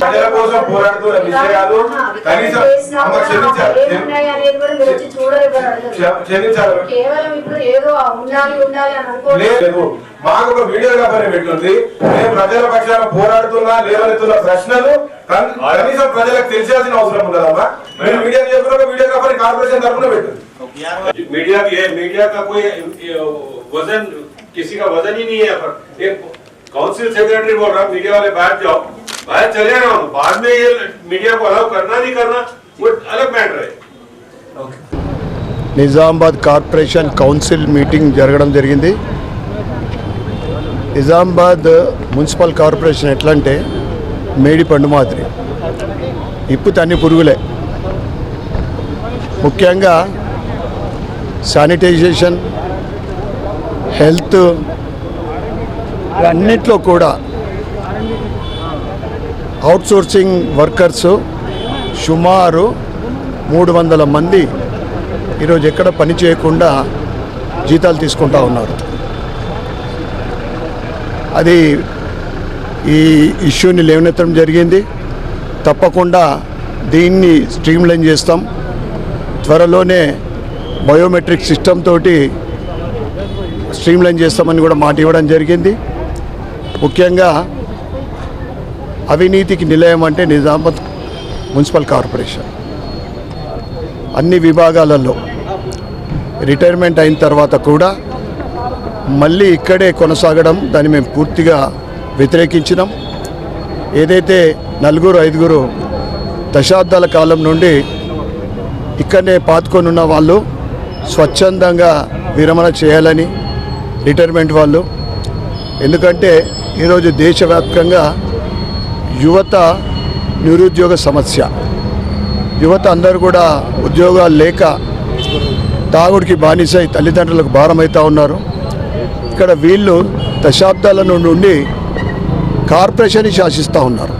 ప్రజల కోసం పోరాడుతున్న విషయాలు కనీసం అమ్మ క్షమించాలి ఏమున్నాయి అనేది కూడా మీరు వచ్చి చూడరు ఎవరు అడగరు. క్ష- క్షమించాలి కేవలం ఇప్పుడు ఏదో ఉండాలి ఉండాలి అని అనుకోవడం లేదు మాకు ఒక వీడియోగ్రాఫర్ పెట్టుంది మేము ప్రజల పక్షాన పోరాడుతున్నా లేవనెత్తున్న ప్రశ్నలు కన్- కనీసం ప్రజలకు తెలిసాల్సిన అవసరం ఉండదమ్మా మీరు మీడియా చెప్పిన ఒక వీడియోగ్రాఫర్ కార్పొరేషన్ తరఫున పెట్టండి मीडिया भी है मीडिया का कोई ये, वजन किसी का वजन ही नहीं है पर एक काउंसिल सेक्रेटरी बोल रहा मीडिया वाले बाहर जाओ बाहर चले ना बाद में ये मीडिया को अलाउ करना नहीं करना वो अलग मैटर है నిజామాబాద్ కార్పొరేషన్ కౌన్సిల్ మీటింగ్ జరగడం జరిగింది నిజామాబాద్ మున్సిపల్ కార్పొరేషన్ ఎట్లా అంటే మేడి పండు మాదిరి ఇప్పు తన్ని పురుగులే ముఖ్యంగా శానిటైజేషన్ హెల్త్ అన్నిట్లో కూడా అవుట్సోర్సింగ్ వర్కర్స్ సుమారు మూడు వందల మంది ఈరోజు ఎక్కడ పని చేయకుండా జీతాలు తీసుకుంటా ఉన్నారు. అది ఈ ఇష్యూని లేవనెత్తడం జరిగింది. తప్పకుండా దీన్ని స్ట్రీమ్లైన్ చేస్తాం. త్వరలోనే బయోమెట్రిక్ సిస్టమ్ తోటి స్ట్రీమ్లైన్ చేస్తామని కూడా మాట ఇవ్వడం జరిగింది. ముఖ్యంగా అవినీతికి నిలయం అంటే నిజామాబాద్ మున్సిపల్ కార్పొరేషన్. అన్ని విభాగాలలో రిటైర్మెంట్ అయిన తర్వాత కూడా మళ్ళీ ఇక్కడే కొనసాగడం దాన్ని మేము పూర్తిగా వ్యతిరేకించినాం. ఏదైతే నలుగురు ఐదుగురు దశాబ్దాల కాలం నుండి ఇక్కడనే పాతుకొని ఉన్న వాళ్ళు స్వచ్ఛందంగా విరమణ చేయాలని రిటైర్మెంట్ వాళ్ళు. ఎందుకంటే ఈరోజు దేశవ్యాప్తంగా యువత నిరుద్యోగ సమస్య. యువత అందరూ కూడా ఉద్యోగాలు లేక తాగుడికి బానిసై తల్లిదండ్రులకు భారమవుతూ ఉన్నారు. ఇక్కడ వీళ్ళు దశాబ్దాల నుండి కార్పొరేషన్ని శాసిస్తూ ఉన్నారు.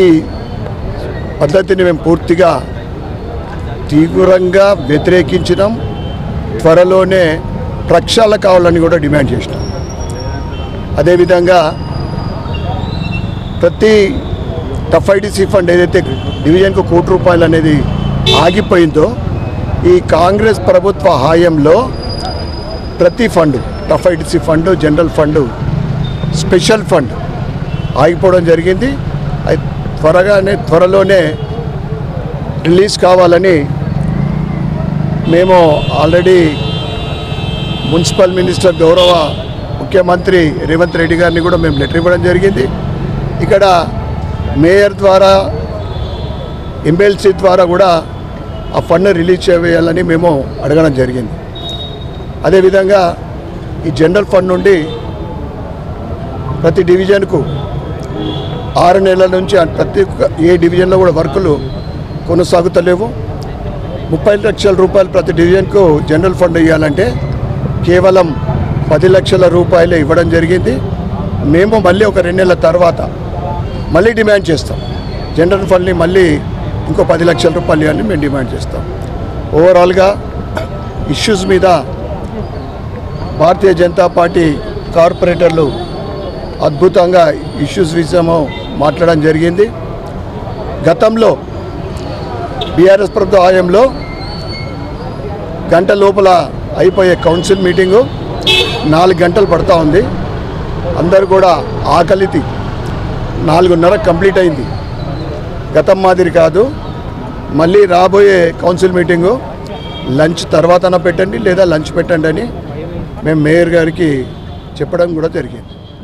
ఈ పద్ధతిని మేము పూర్తిగా తీవ్రంగా వ్యతిరేకించినాం. త్వరలోనే ప్రక్షాళన కావాలని కూడా డిమాండ్ చేసినాం. అదేవిధంగా ప్రతి ఎఫ్ఐడిసి ఫండ్ ఏదైతే డివిజన్కు కోటి రూపాయలు అనేది ఆగిపోయిందో ఈ కాంగ్రెస్ ప్రభుత్వ హాయంలో ప్రతి fund FIDC fund general fund special fund ఆగిపోవడం జరిగింది. త్వరగానే త్వరలోనే రిలీజ్ కావాలని మేము ఆల్రెడీ మున్సిపల్ మినిస్టర్ గౌరవ ముఖ్యమంత్రి రేవంత్ రెడ్డి గారిని కూడా మేము లెటర్ ఇవ్వడం జరిగింది. ఇక్కడ మేయర్ ద్వారా ఎమ్మెల్సీ ద్వారా కూడా ఆ ఫండ్ రిలీజ్ చేయాలని మేము అడగడం జరిగింది. అదేవిధంగా ఈ జనరల్ ఫండ్ నుండి ప్రతి డివిజన్కు ఆరు నెలల నుంచి ప్రతి ఒక్క ఏ డివిజన్లో కూడా వర్కులు కొనసాగుతలేవు. ముప్పై లక్షల రూపాయలు ప్రతి డివిజన్కు జనరల్ ఫండ్ ఇవ్వాలంటే కేవలం పది లక్షల రూపాయలే ఇవ్వడం జరిగింది. మేము మళ్ళీ ఒక రెండు నెలల తర్వాత మళ్ళీ డిమాండ్ చేస్తాం. జనరల్ ఫండ్ని మళ్ళీ ఇంకో పది లక్షల రూపాయలు అని మేము డిమాండ్ చేస్తాం. ఓవరాల్గా ఇష్యూస్ మీద భారతీయ జనతా పార్టీ కార్పొరేటర్లు అద్భుతంగా ఇష్యూస్ విషయము మాట్లాడడం జరిగింది. గతంలో బీఆర్ఎస్ ప్రభుత్వ ఆయంలో గంట లోపల అయిపోయే కౌన్సిల్ మీటింగు నాలుగు గంటలు పడతా ఉంది. అందరు కూడా ఆకలితి నాలుగున్నర కంప్లీట్ అయింది. గతం మాదిరి కాదు. మళ్ళీ రాబోయే కౌన్సిల్ మీటింగు లంచ్ తర్వాతన పెట్టండి లేదా లంచ్ పెట్టండి అని మేము మేయర్ గారికి చెప్పడం కూడా జరిగింది.